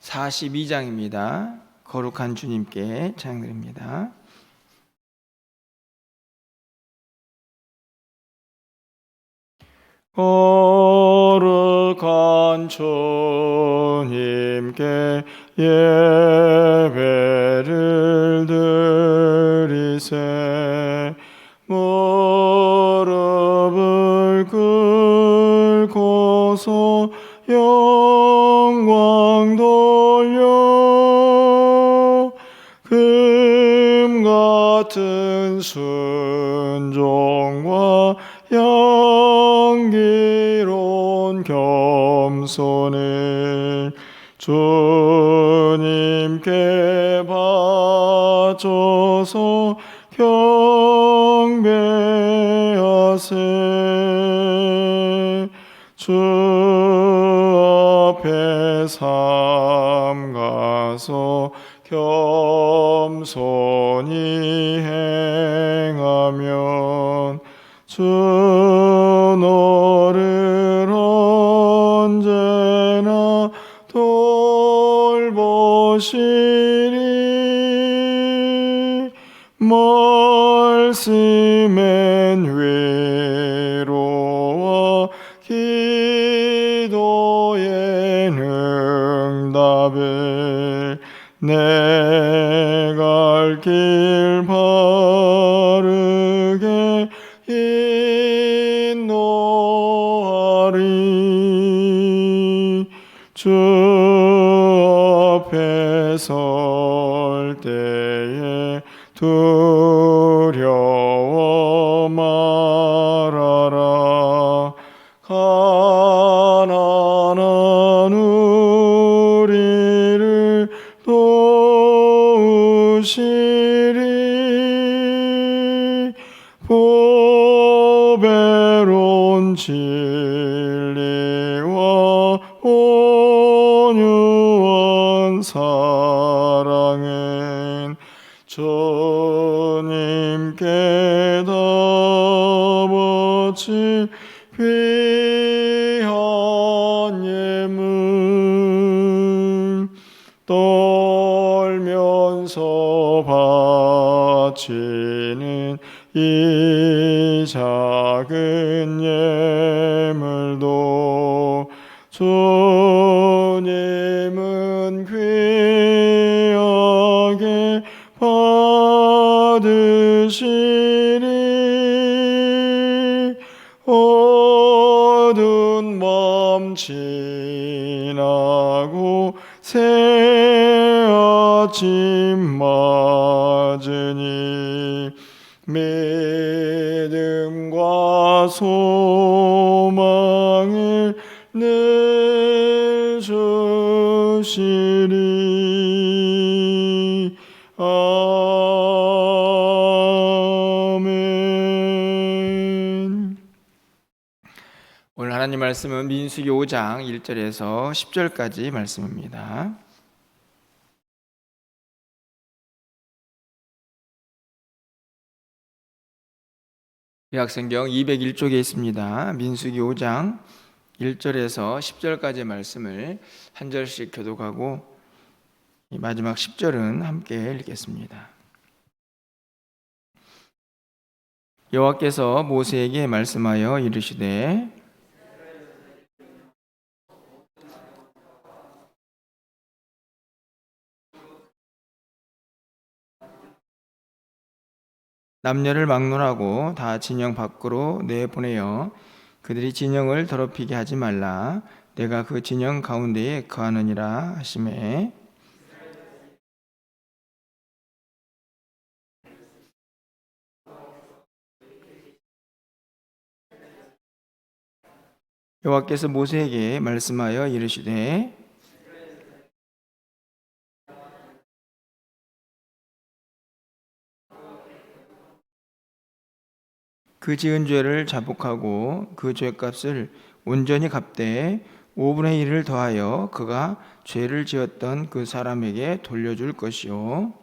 (42장입니다) 거룩한 주님께 찬양드립니다. 거룩한 주님께 예배를 드리세 무릎을 꿇고서 영 같은 순종과 향기로운 겸손을 주님께 바쳐서 경배하세 주 앞에 삼가서 겸손히 행하면 주 너를 언제나 돌보시리. 말씀엔 위 내갈 길 바르게 인도하리. 주 앞에 설 때에 두려워 진리와 온유한 사랑은 주님께 다 바친 귀한 예물 떨면서 바치는 이작 아침 맞으니 믿음과 소망을 늘 주시리 아멘 오늘 하나님 말씀은 민수기 5장 1절에서 10절까지 말씀입니다. 약성경 201쪽에 있습니다. 민수기 5장 1절에서 10절까지의 말씀을 한 절씩 교독하고 이 마지막 10절은 함께 읽겠습니다. 여호와께서 모세에게 말씀하여 이르시되 남녀를 막론하고 다 진영 밖으로 내보내어 그들이 진영을 더럽히게 하지 말라. 내가 그 진영 가운데에 거하느니라 하심에. 여호와께서 모세에게 말씀하여 이르시되 그 지은 죄를 자복하고 그 죄값을 온전히 갚되 5분의 1을 더하여 그가 죄를 지었던 그 사람에게 돌려줄 것이요.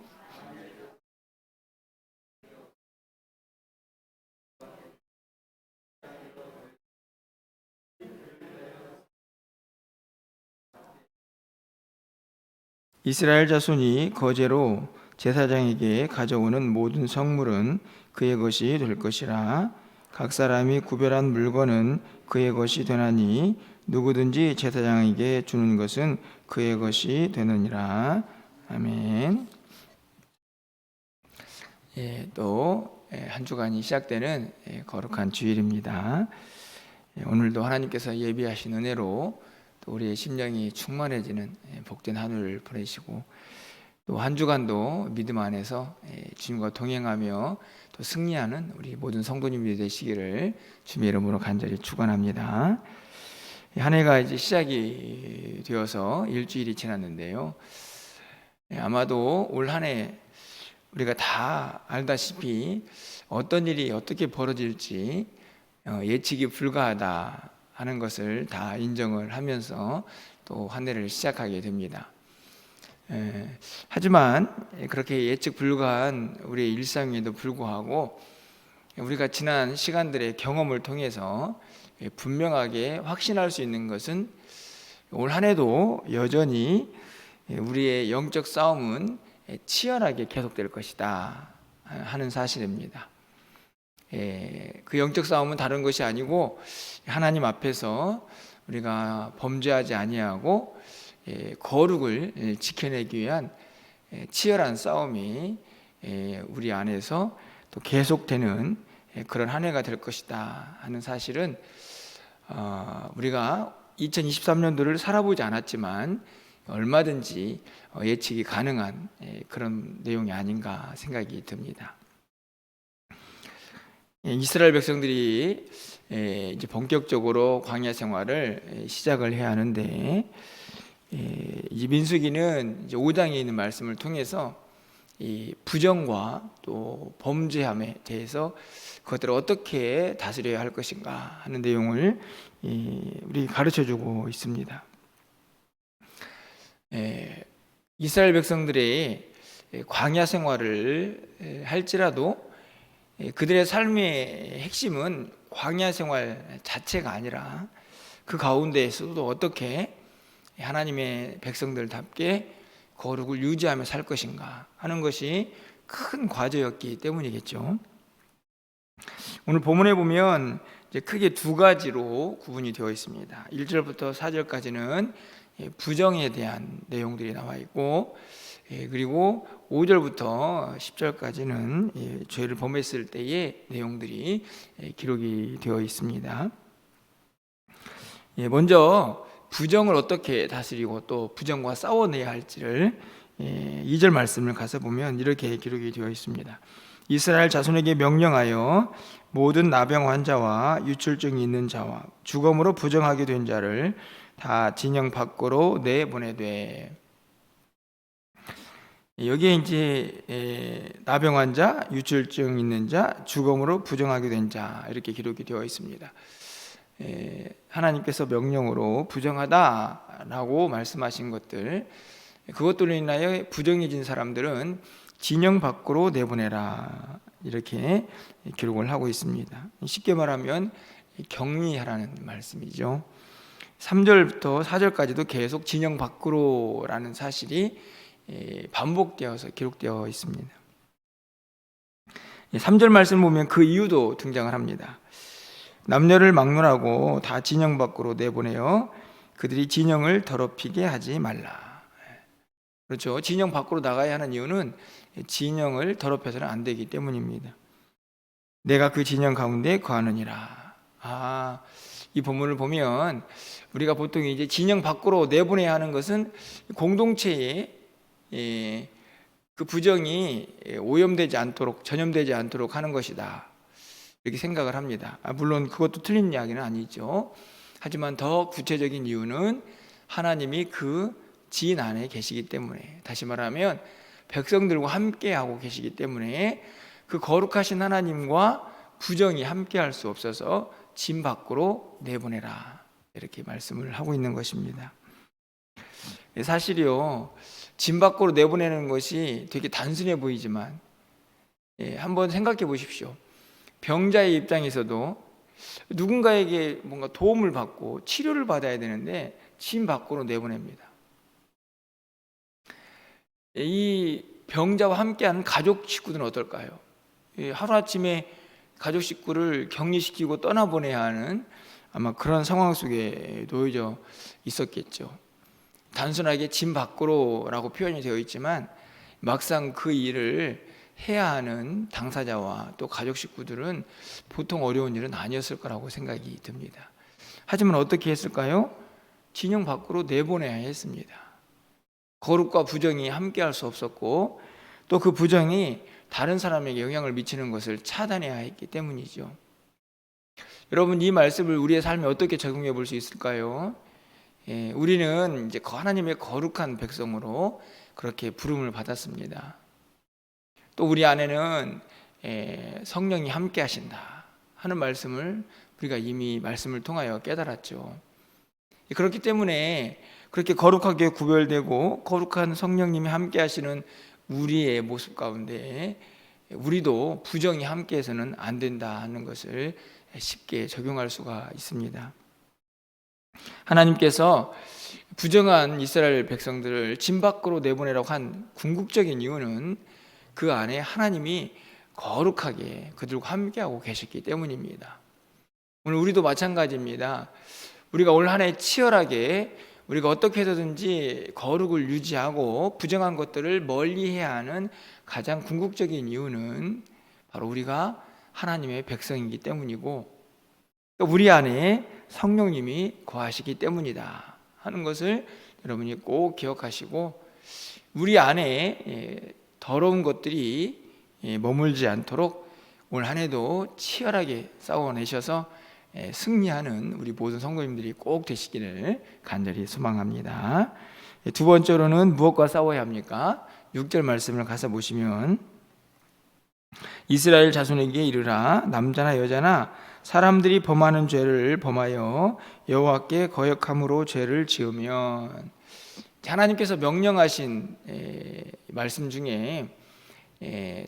이스라엘 자손이 거제로 제사장에게 가져오는 모든 성물은 그의 것이 될 것이라 각 사람이 구별한 물건은 그의 것이 되나니 누구든지 제사장에게 주는 것은 그의 것이 되느니라 아멘. 예, 또한 주간이 시작되는 예, 거룩한 주일입니다. 예, 오늘도 하나님께서 예비하신 은혜로 또 우리의 심령이 충만해지는 예, 복된 하늘을 보내시고 또 한 주간도 믿음 안에서 예, 주님과 동행하며 또 승리하는 우리 모든 성도님들이 되시기를 주님의 이름으로 간절히 축원합니다. 한 해가 이제 시작이 되어서 일주일이 지났는데요. 예, 아마도 올 한 해 우리가 다 알다시피 어떤 일이 어떻게 벌어질지 어, 예측이 불가하다 하는 것을 다 인정을 하면서 또 한 해를 시작하게 됩니다. 에, 하지만 그렇게 예측 불가한 우리의 일상에도 불구하고 우리가 지난 시간들의 경험을 통해서 분명하게 확신할 수 있는 것은 올 한 해도 여전히 우리의 영적 싸움은 치열하게 계속될 것이다 하는 사실입니다. 그 영적 싸움은 다른 것이 아니고 하나님 앞에서 우리가 범죄하지 아니하고 거룩을 지켜내기 위한 치열한 싸움이 우리 안에서 또 계속되는 그런 한 해가 될 것이다 하는 사실은 어, 우리가 2023년도를 살아보지 않았지만 얼마든지 어, 예측이 가능한 그런 내용이 아닌가 생각이 듭니다. 이스라엘 백성들이 이제 본격적으로 광야 생활을 시작을 해야 하는데 이 민수기는 이제 5장에 있는 말씀을 통해서 이 부정과 또 범죄함에 대해서 그것들을 어떻게 다스려야 할 것인가 하는 내용을 우리 가르쳐 주고 있습니다. 이스라엘 백성들의 광야 생활을 할지라도 그들의 삶의 핵심은 광야 생활 자체가 아니라 그 가운데에서도 어떻게 하나님의 백성들답게 거룩을 유지하며 살 것인가 하는 것이 큰 과제였기 때문이겠죠. 오늘 본문에 보면 크게 두 가지로 구분이 되어 있습니다. 1절부터 4절까지는 부정에 대한 내용들이 나와 있고 예, 그리고 5절부터 10절까지는 예, 죄를 범했을 때의 내용들이 예, 기록이 되어 있습니다. 먼저 부정을 어떻게 다스리고 또 부정과 싸워내야 할지를 2절 예, 말씀을 가서 보면 이렇게 기록이 되어 있습니다. 이스라엘 자손에게 명령하여 모든 나병 환자와 유출증이 있는 자와 주검으로 부정하게 된 자를 다 진영 밖으로 내보내되 여기에 이제 나병 환자, 유출증 있는 자, 주검으로 부정하게 된 자 이렇게 기록이 되어 있습니다. 하나님께서 명령으로 부정하다라고 말씀하신 것들 그것들로 인하여 부정해진 사람들은 진영 밖으로 내보내라 이렇게 기록을 하고 있습니다. 쉽게 말하면 격리하라는 말씀이죠. 3절부터 4절까지도 계속 진영 밖으로라는 사실이 반복되어서 기록되어 있습니다. 3절 말씀 보면 그 이유도 등장을 합니다. 남녀를 막론하고 다 진영 밖으로 내보내어 그들이 진영을 더럽히게 하지 말라. 그렇죠. 진영 밖으로 나가야 하는 이유는 진영을 더럽혀서는 안 되기 때문입니다. 내가 그 진영 가운데 거하느니라. 아, 이 본문을 보면 우리가 보통 이제 진영 밖으로 내보내야 하는 것은 공동체에 예, 그 부정이 오염되지 않도록 전염되지 않도록 하는 것이다. 이렇게 생각을 합니다. 아, 물론 그것도 틀린 이야기는 아니죠. 하지만 더 구체적인 이유는 하나님이 그 지인 안에 계시기 때문에 다시 말하면 백성들과 함께 하고 계시기 때문에 그 거룩하신 하나님과 부정이 함께 할 수 없어서 진 밖으로 내보내라. 이렇게 말씀을 하고 있는 것입니다. 사실이요. 진 밖으로 내보내는 것이 되게 단순해 보이지만 예, 한번 생각해 보십시오. 병자의 입장에서도 누군가에게 뭔가 도움을 받고 치료를 받아야 되는데 진 밖으로 내보냅니다. 이 병자와 함께하는 가족 식구들은 어떨까요? 예, 하루아침에 가족 식구를 격리시키고 떠나보내야 하는 아마 그런 상황 속에 놓여져 있었겠죠. 단순하게 짐 밖으로라고 표현이 되어 있지만 막상 그 일을 해야 하는 당사자와 또 가족 식구들은 보통 어려운 일은 아니었을 거라고 생각이 듭니다. 하지만 어떻게 했을까요? 진영 밖으로 내보내야 했습니다. 거룩과 부정이 함께 할 수 없었고 또 그 부정이 다른 사람에게 영향을 미치는 것을 차단해야 했기 때문이죠. 여러분 이 말씀을 우리의 삶에 어떻게 적용해 볼 수 있을까요? 예, 우리는 이제 하나님의 거룩한 백성으로 그렇게 부름을 받았습니다. 또 우리 안에는 예, 성령이 함께 하신다 하는 말씀을 우리가 이미 말씀을 통하여 깨달았죠. 그렇기 때문에 그렇게 거룩하게 구별되고 거룩한 성령님이 함께 하시는 우리의 모습 가운데 우리도 부정이 함께해서는 안 된다 하는 것을 쉽게 적용할 수가 있습니다. 하나님께서 부정한 이스라엘 백성들을 진 밖으로 내보내라고 한 궁극적인 이유는 그 안에 하나님이 거룩하게 그들과 함께하고 계셨기 때문입니다. 오늘 우리도 마찬가지입니다. 우리가 올 한 해 치열하게 우리가 어떻게 해서든지 거룩을 유지하고 부정한 것들을 멀리 해야 하는 가장 궁극적인 이유는 바로 우리가 하나님의 백성이기 때문이고 우리 안에 성령님이 거하시기 때문이다 하는 것을 여러분이 꼭 기억하시고 우리 안에 예, 더러운 것들이 예, 머물지 않도록 올 한 해도 치열하게 싸워내셔서 예, 승리하는 우리 모든 성도님들이 꼭 되시기를 간절히 소망합니다. 두 번째로는 무엇과 싸워야 합니까? 6절 말씀을 가서 보시면 이스라엘 자손에게 이르라 남자나 여자나 사람들이 범하는 죄를 범하여 여호와께 거역함으로 죄를 지으면 하나님께서 명령하신 말씀 중에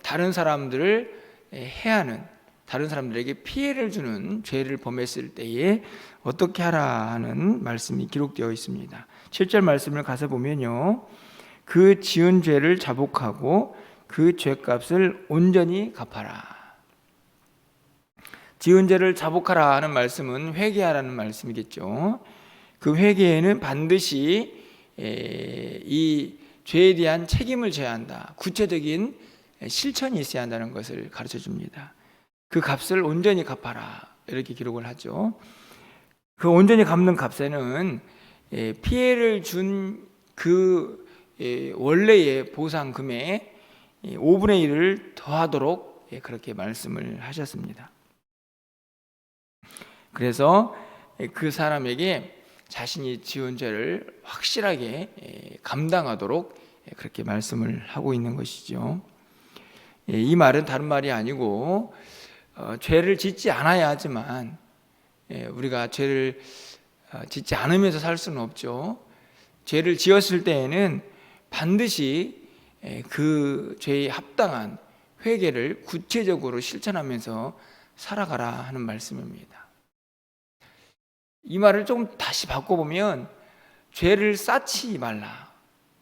다른 사람들을 해하는 다른 사람들에게 피해를 주는 죄를 범했을 때에 어떻게 하라 하는 말씀이 기록되어 있습니다. 7절 말씀을 가서 보면요. 그 지은 죄를 자복하고 그 죄값을 온전히 갚아라. 지은 죄를 자복하라 하는 말씀은 회개하라는 말씀이겠죠. 그 회개에는 반드시 이 죄에 대한 책임을 져야 한다. 구체적인 실천이 있어야 한다는 것을 가르쳐 줍니다. 그 값을 온전히 갚아라. 이렇게 기록을 하죠. 그 온전히 갚는 값에는 피해를 준 그 원래의 보상금에 5분의 1을 더하도록 예, 그렇게 말씀을 하셨습니다. 그래서 예, 그 사람에게 자신이 지은 죄를 확실하게 예, 감당하도록 그렇게 말씀을 하고 있는 것이죠. 이 말은 다른 말이 아니고 어, 죄를 짓지 않아야 하지만 우리가 죄를 어, 짓지 않으면서 살 수는 없죠. 죄를 지었을 때에는 반드시 예, 그 죄에 합당한 회개를 구체적으로 실천하면서 살아가라 하는 말씀입니다. 이 말을 조금 다시 바꿔보면 죄를 쌓지 말라.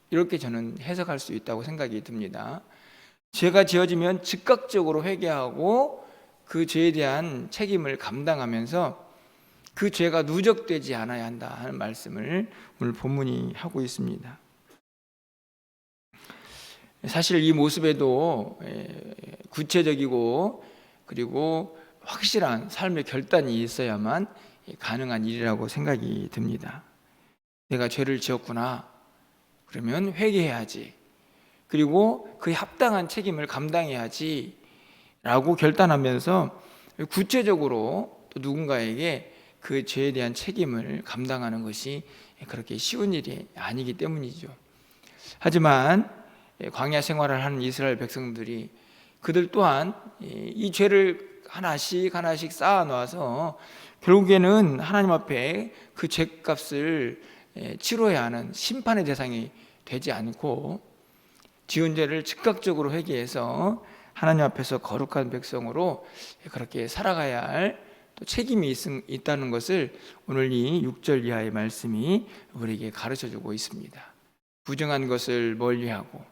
이렇게 저는 해석할 수 있다고 생각이 듭니다. 죄가 지어지면 즉각적으로 회개하고 그 죄에 대한 책임을 감당하면서 그 죄가 누적되지 않아야 한다 하는 말씀을 오늘 본문이 하고 있습니다. 사실 이 모습에도 구체적이고 그리고 확실한 삶의 결단이 있어야만 가능한 일이라고 생각이 듭니다. 내가 죄를 지었구나. 그러면 회개해야지. 그리고 그에 합당한 책임을 감당해야지. 라고 결단하면서 구체적으로 또 누군가에게 그 죄에 대한 책임을 감당하는 것이 그렇게 쉬운 일이 아니기 때문이죠. 하지만 광야 생활을 하는 이스라엘 백성들이 그들 또한 이 죄를 하나씩 하나씩 쌓아 놔서 결국에는 하나님 앞에 그 죄값을 치러야 하는 심판의 대상이 되지 않고 지은 죄를 즉각적으로 회개해서 하나님 앞에서 거룩한 백성으로 그렇게 살아가야 할 또 책임이 있, 있다는 것을 오늘 이 6절 이하의 말씀이 우리에게 가르쳐 주고 있습니다. 부정한 것을 멀리하고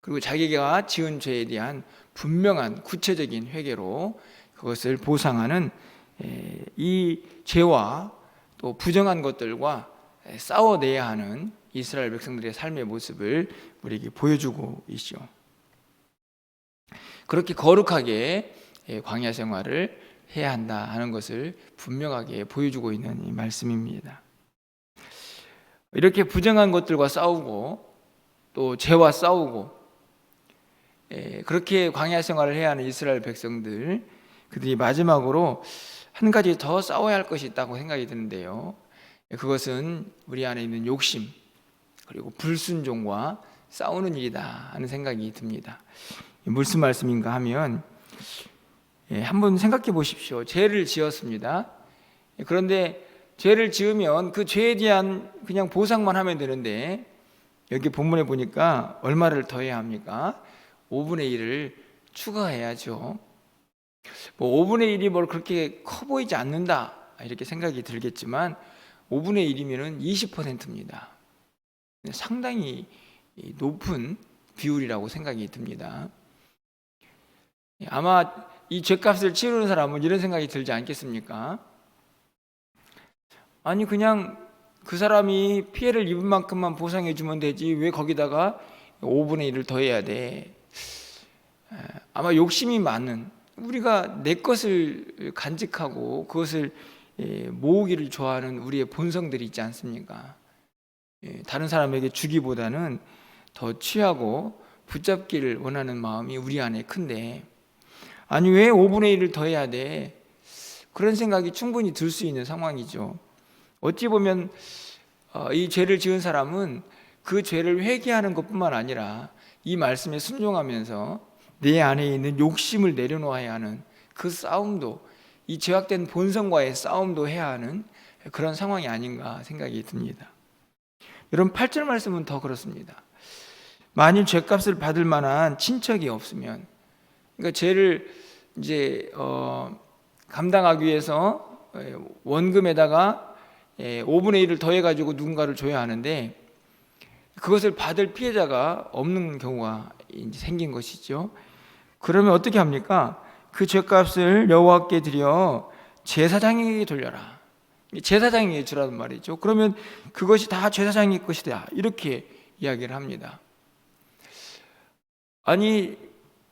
그리고 자기가 지은 죄에 대한 분명한 구체적인 회개로 그것을 보상하는 이 죄와 또 부정한 것들과 싸워내야 하는 이스라엘 백성들의 삶의 모습을 우리에게 보여주고 있죠. 그렇게 거룩하게 광야 생활을 해야 한다 하는 것을 분명하게 보여주고 있는 이 말씀입니다. 이렇게 부정한 것들과 싸우고 또 죄와 싸우고 그렇게 광야 생활을 해야 하는 이스라엘 백성들 그들이 마지막으로 한 가지 더 싸워야 할 것이 있다고 생각이 드는데요. 그것은 우리 안에 있는 욕심 그리고 불순종과 싸우는 일이다 하는 생각이 듭니다. 무슨 말씀인가 하면 예, 한번 생각해 보십시오. 죄를 지었습니다. 그런데 죄를 지으면 그 죄에 대한 그냥 보상만 하면 되는데 여기 본문에 보니까 얼마를 더해야 합니까? 5분의 1을 추가해야죠. 뭐 5분의 1이 뭘 그렇게 커 보이지 않는다 이렇게 생각이 들겠지만 5분의 1이면은 20%입니다. 상당히 높은 비율이라고 생각이 듭니다. 아마 이 죄값을 치르는 사람은 이런 생각이 들지 않겠습니까? 아니 그냥 그 사람이 피해를 입은 만큼만 보상해 주면 되지 왜 거기다가 5분의 1을 더해야 돼? 아마 욕심이 많은 우리가 내 것을 간직하고 그것을 모으기를 좋아하는 우리의 본성들이 있지 않습니까? 다른 사람에게 주기보다는 더 취하고 붙잡기를 원하는 마음이 우리 안에 큰데 아니 왜 5분의 1을 더해야 돼? 그런 생각이 충분히 들 수 있는 상황이죠. 어찌 보면 어, 이 죄를 지은 사람은 그 죄를 회개하는 것뿐만 아니라 이 말씀에 순종하면서 내 안에 있는 욕심을 내려놓아야 하는 그 싸움도 이 죄악된 본성과의 싸움도 해야 하는 그런 상황이 아닌가 생각이 듭니다. 여러분 8절 말씀은 더 그렇습니다. 만일 죄값을 받을 만한 친척이 없으면 그러니까 죄를 이제 어, 감당하기 위해서 원금에다가 5분의 예, 1을 더해 가지고 누군가를 줘야 하는데 그것을 받을 피해자가 없는 경우가 생긴 것이죠. 그러면 어떻게 합니까? 그 죄값을 여호와께 드려 제사장에게 돌려라. 제사장에게 주라는 말이죠. 그러면 그것이 다 제사장의 것이다. 이렇게 이야기를 합니다. 아니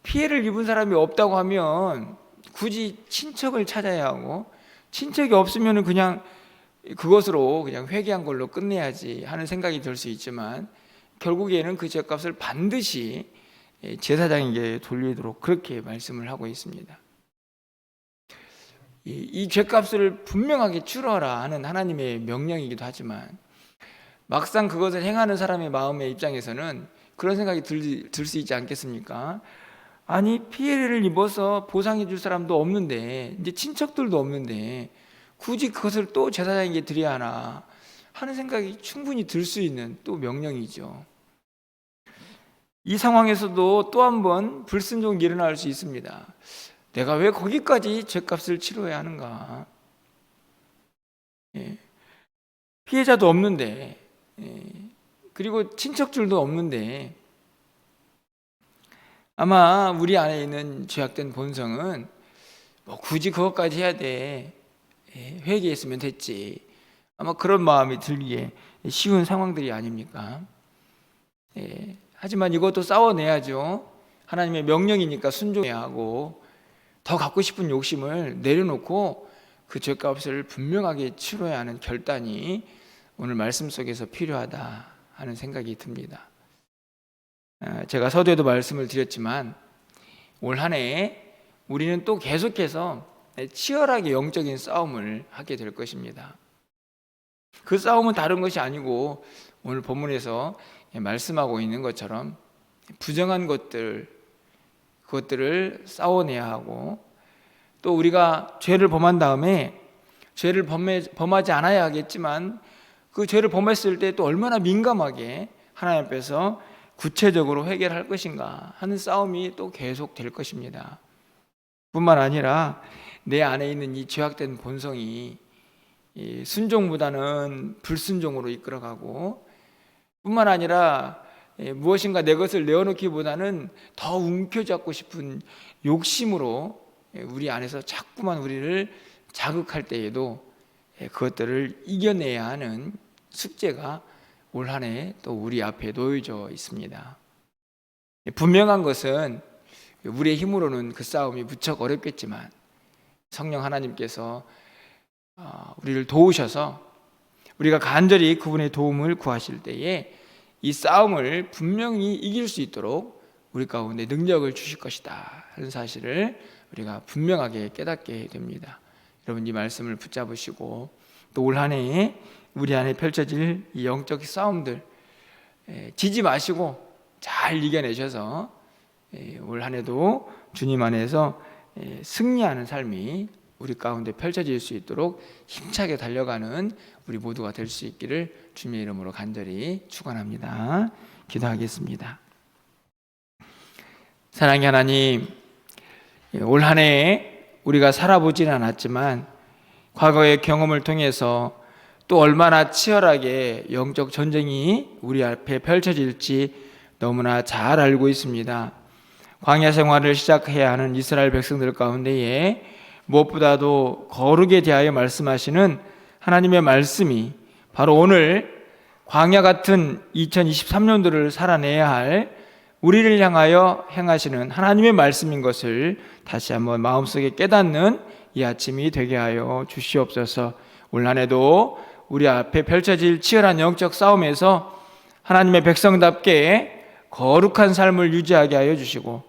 피해를 입은 사람이 없다고 하면 굳이 친척을 찾아야 하고 친척이 없으면 그냥 그것으로 그냥 회개한 걸로 끝내야지 하는 생각이 들 수 있지만 결국에는 그 죄값을 반드시 제사장에게 돌리도록 그렇게 말씀을 하고 있습니다. 이 죄값을 분명하게 치러라 하는 하나님의 명령이기도 하지만 막상 그것을 행하는 사람의 마음의 입장에서는 그런 생각이 들 수 있지 않겠습니까? 아니 피해를 입어서 보상해 줄 사람도 없는데 이제 친척들도 없는데 굳이 그것을 또 제사장에게 드려야 하나 하는 생각이 충분히 들 수 있는 또 명령이죠. 이 상황에서도 또 한 번 불순종이 일어날 수 있습니다. 내가 왜 거기까지 죄값을 치러야 하는가? 예. 피해자도 없는데, 예. 그리고 친척들도 없는데, 아마 우리 안에 있는 죄악된 본성은 뭐 굳이 그것까지 해야 돼. 예, 회개했으면 됐지. 아마 그런 마음이 들기에 쉬운 상황들이 아닙니까? 예, 하지만 이것도 싸워내야죠. 하나님의 명령이니까 순종해야 하고 더 갖고 싶은 욕심을 내려놓고 그 죄값을 분명하게 치러야 하는 결단이 오늘 말씀 속에서 필요하다 하는 생각이 듭니다. 아, 제가 서두에도 말씀을 드렸지만 올 한해 우리는 또 계속해서 치열하게 영적인 싸움을 하게 될 것입니다. 그 싸움은 다른 것이 아니고 오늘 본문에서 말씀하고 있는 것처럼 부정한 것들 그것들을 싸워내야 하고 또 우리가 죄를 범한 다음에 죄를 범해, 범하지 않아야 하겠지만 그 죄를 범했을 때 또 얼마나 민감하게 하나님 앞에서 구체적으로 해결할 것인가 하는 싸움이 또 계속 될 것입니다. 뿐만 아니라 내 안에 있는 이 죄악된 본성이 이 순종보다는 불순종으로 이끌어가고 뿐만 아니라 예, 무엇인가 내 것을 내어놓기보다는 더 움켜잡고 싶은 욕심으로 예, 우리 안에서 자꾸만 우리를 자극할 때에도 예, 그것들을 이겨내야 하는 숙제가 올 한 해 또 우리 앞에 놓여져 있습니다. 분명한 것은 우리의 힘으로는 그 싸움이 무척 어렵겠지만 성령 하나님께서 어, 우리를 도우셔서 우리가 간절히 그분의 도움을 구하실 때에 이 싸움을 분명히 이길 수 있도록 우리 가운데 능력을 주실 것이다 하는 사실을 우리가 분명하게 깨닫게 됩니다. 여러분 이 말씀을 붙잡으시고 또 올 한 해에 우리 안에 펼쳐질 이 영적 싸움들 에, 지지 마시고 잘 이겨내셔서 올 한 해도 주님 안에서 에, 승리하는 삶이 우리 가운데 펼쳐질 수 있도록 힘차게 달려가는 우리 모두가 될 수 있기를 주님의 이름으로 간절히 축원합니다. 기도하겠습니다. 사랑의 하나님, 올 한해 우리가 살아보지는 않았지만 과거의 경험을 통해서 또 얼마나 치열하게 영적 전쟁이 우리 앞에 펼쳐질지 너무나 잘 알고 있습니다. 광야 생활을 시작해야 하는 이스라엘 백성들 가운데에 무엇보다도 거룩에 대하여 말씀하시는 하나님의 말씀이 바로 오늘 광야 같은 2023년도를 살아내야 할 우리를 향하여 행하시는 하나님의 말씀인 것을 다시 한번 마음속에 깨닫는 이 아침이 되게 하여 주시옵소서. 올 한 해도 우리 앞에 펼쳐질 치열한 영적 싸움에서 하나님의 백성답게 거룩한 삶을 유지하게 하여 주시고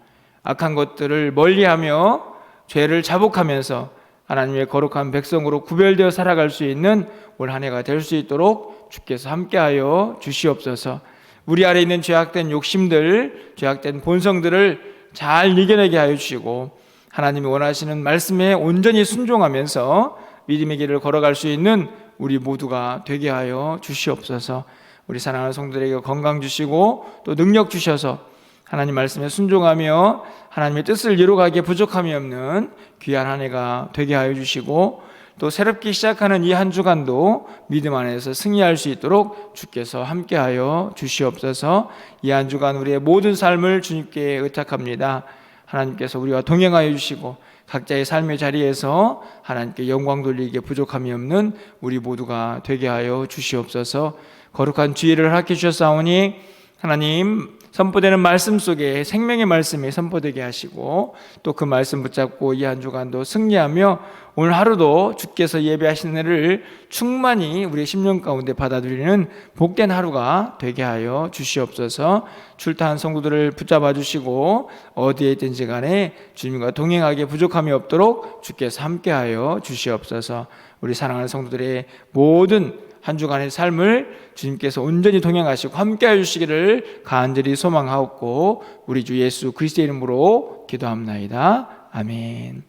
악한 것들을 멀리하며 죄를 자복하면서 하나님의 거룩한 백성으로 구별되어 살아갈 수 있는 올 한 해가 될 수 있도록 주께서 함께하여 주시옵소서. 우리 안에 있는 죄악된 욕심들, 죄악된 본성들을 잘 이겨내게 하여 주시고 하나님이 원하시는 말씀에 온전히 순종하면서 믿음의 길을 걸어갈 수 있는 우리 모두가 되게 하여 주시옵소서. 우리 사랑하는 성도들에게 건강 주시고 또 능력 주셔서 하나님 말씀에 순종하며 하나님의 뜻을 이루가기에 부족함이 없는 귀한 한 해가 되게 하여 주시고 또 새롭게 시작하는 이 한 주간도 믿음 안에서 승리할 수 있도록 주께서 함께하여 주시옵소서. 이 한 주간 우리의 모든 삶을 주님께 의탁합니다. 하나님께서 우리와 동행하여 주시고 각자의 삶의 자리에서 하나님께 영광 돌리기에 부족함이 없는 우리 모두가 되게 하여 주시옵소서. 거룩한 주의를 허락해 주셨사오니 하나님 선포되는 말씀 속에 생명의 말씀이 선포되게 하시고 또 그 말씀 붙잡고 이 한 주간도 승리하며 오늘 하루도 주께서 예배하시는 해를 충만히 우리의 심령 가운데 받아들이는 복된 하루가 되게 하여 주시옵소서. 출타한 성도들을 붙잡아 주시고 어디에 있든지 간에 주님과 동행하기에 부족함이 없도록 주께서 함께하여 주시옵소서. 우리 사랑하는 성도들의 모든 한 주간의 삶을 주님께서 온전히 동행하시고 함께해 주시기를 간절히 소망하옵고 우리 주 예수 그리스도의 이름으로 기도합나이다. 아멘.